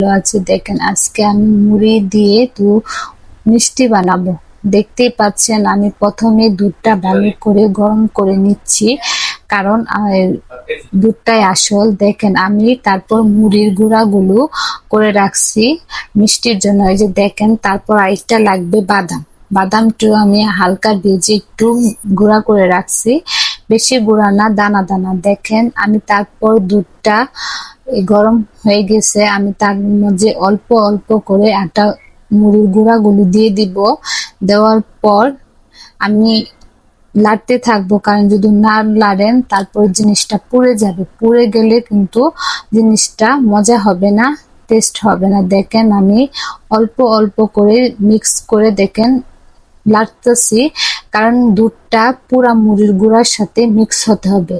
ভালো আছে, দেখেন আজকে আমি মুড়ি দিয়ে তো মিষ্টি বানাবো। দেখতেই পাচ্ছেন, আমি প্রথমে দুধটা ভালো করে গরম করে নিচ্ছি, কারণ দুধটাই আসল। দেখেন, আমি তারপর মুড়ির গুঁড়াগুলো করে রাখছি মিষ্টির জন্য। এই যে দেখেন, তারপর আরেকটা লাগবে বাদাম। বাদামটিও আমি হালকা ভেজে একটু গুঁড়া করে রাখছি। বেশি গুঁড়া না, দানা দানা। দেখেন, আমি তারপর দুধটা গরম হয়ে গেছে, আমি তার মধ্যে অল্প অল্প করে আটা মুড়ির গুঁড়াগুলো দিয়ে দিব। দেওয়ার পর আমি লাড়তে থাকব, কারণ যদি না লাড়েন তারপর জিনিসটা পুড়ে যাবে। পুড়ে গেলে কিন্তু জিনিসটা মজা হবে না টেস্ট হবে না। দেখেন, আমি অল্প অল্প করে মিক্স করে দেখেন লাড়তেছি কারণ দুধটা পুরা মুড়ির গুঁড়ার সাথে মিক্স হতে হবে।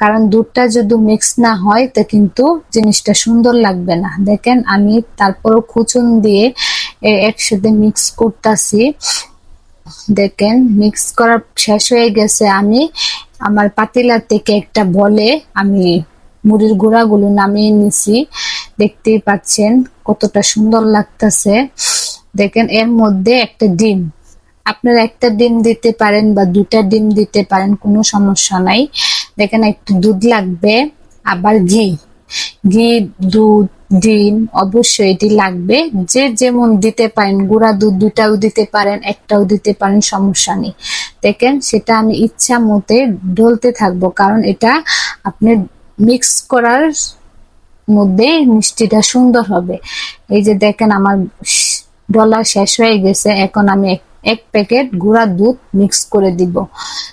কারণ দুধটা যদি মিক্স না হয়, তা কিন্তু জিনিসটা সুন্দর লাগবে না। দেখেন, আমি তারপরও খুচুন দিয়ে একসাথে মিক্স করতেছি। দেখেন মিক্স করা শেষ হয়ে গেছে। আমি আমার পাতিলা থেকে একটা বলে আমি মুড়ির গুঁড়াগুলো নামিয়ে নিছি। দেখতেই পাচ্ছেন কতটা সুন্দর লাগতেছে। দেখেন, এর মধ্যে একটা ডিম। আপনারা একটা ডিম দিতে পারেন বা দুটা ডিম দিতে পারেন, কোনো সমস্যা নাই। দেখেন, একটু দুধ লাগবে, আবার ঘি। ঘি, দুধ, ডিম, অবশ্যই এটি লাগবে। যে যেমন দিতে পারেন, গুঁড়া দুধ দুটাও দিতে পারেন, একটাও দিতে পারেন, সমস্যা নেই। দেখেন, সেটা আমি ইচ্ছা মতে ঢলতে থাকব, কারণ এটা আপনি মিক্স করার মধ্যে মিষ্টিটা সুন্দর হবে। এই যে দেখেন, আমার ডলার শেষ হয়ে গেছে, এখন আমি এক- প্যাকেট গুঁড়া দুধ মিক্স করে দিব।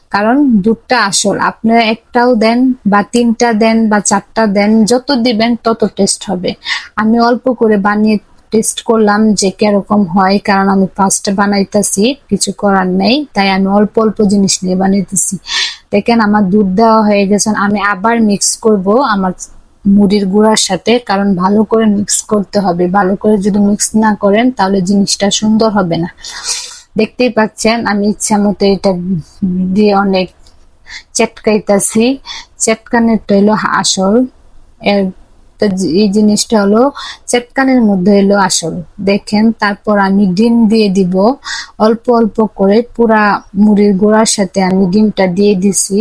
কারণ দুধটা আসল, আপনারা একটাও দেন বা তিনটা দেন বা চারটা দেন, যত দিবেন তত টেস্ট হবে। আমি অল্প করে বানিয়ে টেস্ট করলাম যে কীরকম হয়, কারণ আমি ফার্স্টে বানাইতেছি, কিছু করার নেই, তাই আমি অল্প অল্প জিনিস নিয়ে বানাইতেছি। দেখেন আমার দুধ দেওয়া হয়ে গেছে, আমি আবার মিক্স করব আমার মুড়ির গুঁড়ার সাথে, কারণ ভালো করে মিক্স করতে হবে। ভালো করে যদি মিক্স না করেন, তাহলে জিনিসটা সুন্দর হবে না। দেখতেই পাচ্ছেন, আমি ইচ্ছা মতো এটা দিয়ে অনেক চেটকাইতাছি চেটকানেরটা হলো আসল এই জিনিসটা হলো চেটকানের মধ্যে হলো আসল। দেখেন, তারপর আমি ডিম দিয়ে দিব। অল্প অল্প করে পুরা মুড়ির গুঁড়ার সাথে আমি ডিমটা দিয়ে দিছি।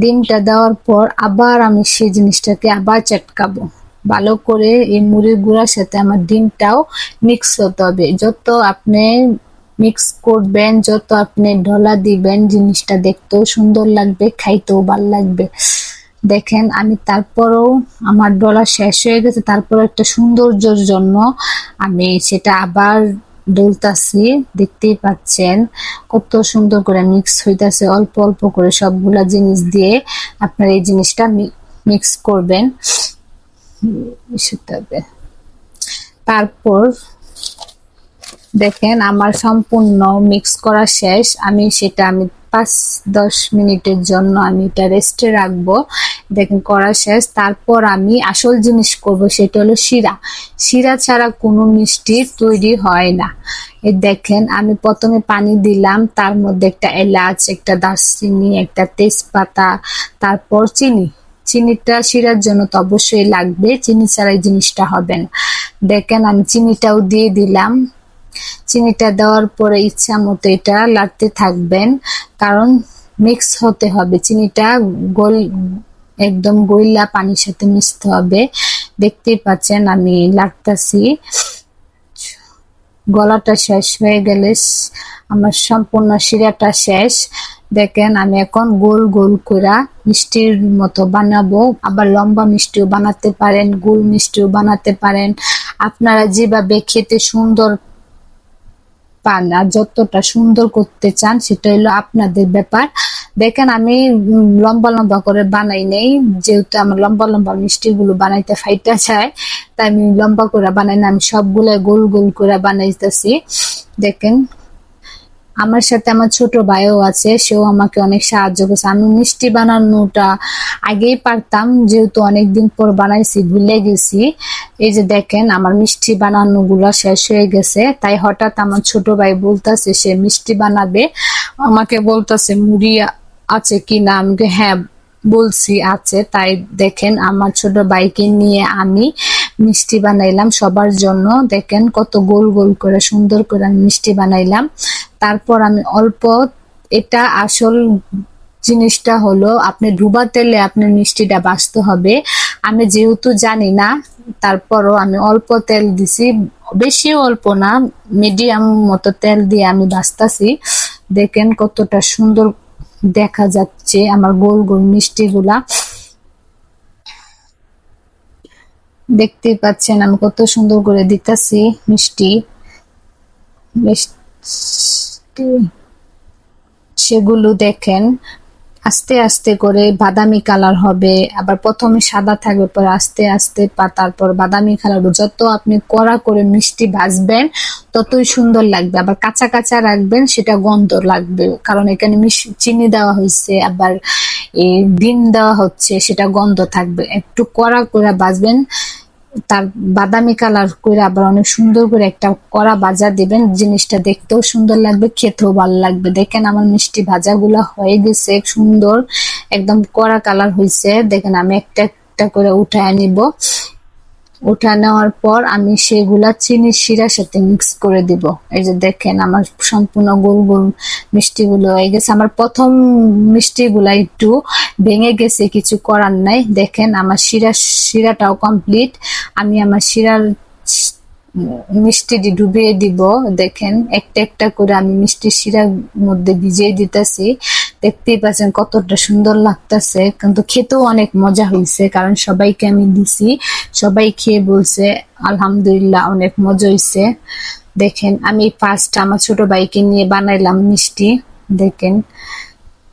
ডিমটা দেওয়ার পর আবার আমি সেই জিনিসটাকে আবার চটকাবো ভালো করে এই মুড়ির গুঁড়ার সাথে আমার ডিমটাও মিক্স হতে হবে। যত আপনি মিক্স করবেন, যত আপনি ঢলা দিবেন জিনিসটা দেখতেও সুন্দর লাগবে, খাইতেও ভালো লাগবে। দেখেন, আমি তারপরেও আমার ডলা শেষ হয়ে গেছে তারপর একটা সৌন্দর্যের জন্য আমি সেটা আবার ডলতাছি। দেখতেই পাচ্ছেন, কত সুন্দর করে মিক্স হইতাছে, অল্প অল্প করে সবগুলা জিনিস দিয়ে আপনার এই জিনিসটা মিক্স করবেন। তারপর দেখেন আমার সম্পূর্ণ মিক্স করা শেষ। আমি সেটা আমি পাঁচ, দশ মিনিটের জন্য আমি এটা রেস্টে রাখব। দেখেন করা শেষ। তারপর আমি আসল জিনিস করব সেটা হলো শিরা। শিরা ছাড়া কোনো মিষ্টি তৈরি হয় না। এই দেখেন আমি প্রথমে পানি দিলাম, তার মধ্যে একটা এলাচ, একটা দারচিনি, একটা তেজপাতা, তারপর চিনি। চিনিটা শিরার জন্য তো অবশ্যই লাগবে। চিনি ছাড়াই জিনিসটা হবে না। দেখেন, আমি চিনিটাও দিয়ে দিলাম। চিনিটা দেওয়ার পরে ইচ্ছা মতো এটা লাড়তে থাকবেন। কারণ মিক্স হতে হবে। চিনিটা গোল, একদম গইলা পানির সাথে মিশতে হবে। দেখতেই পাচ্ছেন, আমি লাড়তাছি। গলাটা শেষ হয়ে গেলে আমার সম্পূর্ণ শিরাটা শেষ। দেখেন, আমি এখন গোল গোল করা মিষ্টির মতো বানাবো। আবার লম্বা মিষ্টিও বানাতে পারেন, গোল মিষ্টিও বানাতে পারেন। আপনারা যেভাবে খেতে সুন্দর পান আর যতটা সুন্দর করতে চান, সেটা হলো আপনাদের ব্যাপার। দেখেন, আমি লম্বা লম্বা করে বানাই নেই। যেহেতু আমার লম্বা লম্বা মিষ্টি গুলো বানাইতে ফাইটা চায় তাই আমি লম্বা করে বানাই না। আমি সবগুলো গোল গোল করে বানাইতেছি। দেখেন আমার সাথে আমার ছোট ভাইও আছে সেও আমাকে অনেক সাহায্য করছে। আমি মিষ্টি বানানোটা আগেই পারতাম যেহেতু অনেকদিন পর বানাইছি ভুলে গেছি। এই যে দেখেন আমার মিষ্টি বানানো গুলা শেষ হয়ে গেছে। তাই হঠাৎ আমার ছোট ভাই বলতেছে সে মিষ্টি বানাবে। আমাকে বলতেছে মুড়ি আছে কি না? আমি বলি, হ্যাঁ বলছি আছে। তাই দেখেন আমার ছোট ভাইকে নিয়ে আমি মিষ্টি বানাইলাম সবার জন্য। দেখেন কত গোল গোল করে, সুন্দর করে আমি মিষ্টি বানাইলাম। তারপর আমি অল্প, এটা আসল জিনিসটা হলো, আপনি ডুবা তেলে আপনি মিষ্টিটা বাঁচতে হবে। আমি যেহেতু জানি না, তারপরও আমি অল্প তেল দিছি। বেশি অল্প না, মিডিয়াম মতো তেল দিয়ে আমি বাঁচতাছি। দেখেন কতটা সুন্দর দেখা যাচ্ছে আমার গোল গোল মিষ্টিগুলা। দেখতেই পাচ্ছেন আমি কত সুন্দর করে দিতেছি, মিষ্টি। মিষ্টি। সেগুলো দেখেন, আস্তে আস্তে করে বাদামি কালার হবে, আবার প্রথমে সাদা থাকবে, পর আস্তে আস্তে তারপর বাদামি কালার যত আপনি কড়া করে মিষ্টি ভাজবেন, ততই সুন্দর লাগবে। আবার কাঁচা কাঁচা রাখবেন, সেটা গন্ধ লাগবে, কারণ এখানে চিনি দেওয়া হয়েছে, আবার ডিম দেওয়া হচ্ছে, সেটা গন্ধ থাকবে। একটু কড়া করে ভাজবেন তার বাদামি কালার করে আবার অনেক সুন্দর করে একটা কড়া ভাজা দেবেন, জিনিসটা দেখতেও সুন্দর লাগবে, খেতেও ভালো লাগবে। দেখেন আমার মিষ্টি ভাজাগুলো হয়ে গেছে সুন্দর, একদম কড়া কালার হয়েছে দেখেন আমি একটা একটা করে উঠায় নিব। উঠা নেওয়ার পর আমি সেগুলা চিনি শিরার সাথে মিক্স করে দিব। এই যে দেখেন আমার সম্পূর্ণ গোল গোল মিষ্টিগুলো হয়ে গেছে। আমার প্রথম মিষ্টিগুলা একটু ভেঙে গেছে, কিছু করার নাই। দেখেন আমার শিরা, শিরাটাও কমপ্লিট আমি আমার শিরার মিষ্টিটি ডুবিয়ে দিব। দেখেন একটা একটা করে আমি মিষ্টি শিরার মধ্যে ভিজিয়ে দিতেছি। দেখতেই পাচ্ছেন কতটা সুন্দর লাগতেছে, কিন্তু খেতেও অনেক মজা হয়েছে কারণ সবাইকে আমি দিছি, সবাই খেয়ে বলছে, আলহামদুলিল্লাহ, অনেক মজা হয়েছে দেখেন, আমি ফার্স্ট আমার ছোট ভাইকে নিয়ে বানাইলাম মিষ্টি, দেখেন।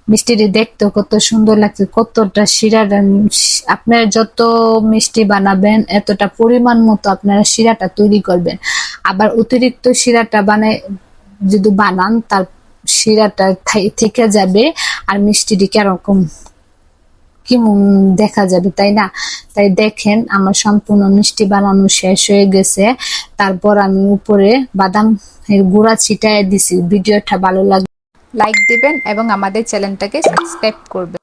মিষ্টিটি দেখতে কত সুন্দর লাগছে, কতটা শিরাটা আপনারা যত মিষ্টি বানাবেন, এতটা পরিমাণ মতো আপনারা শিরাটা তৈরি করবেন। আবার অতিরিক্ত শিরাটা বানায় যদি বানান, তার শিরাটা থেকে যাবে আর মিষ্টিটি কেরকম কেমন দেখা যাবে, তাই না? তাই দেখেন আমার সম্পূর্ণ মিষ্টি বানানো শেষ হয়ে গেছে। তারপর আমি উপরে বাদাম গুঁড়া ছিটায় দিছি। ভিডিওটা ভালো লাগে লাইক দিবেন এবং আমাদের চ্যানেলটাকে সাবস্ক্রাইব করবেন।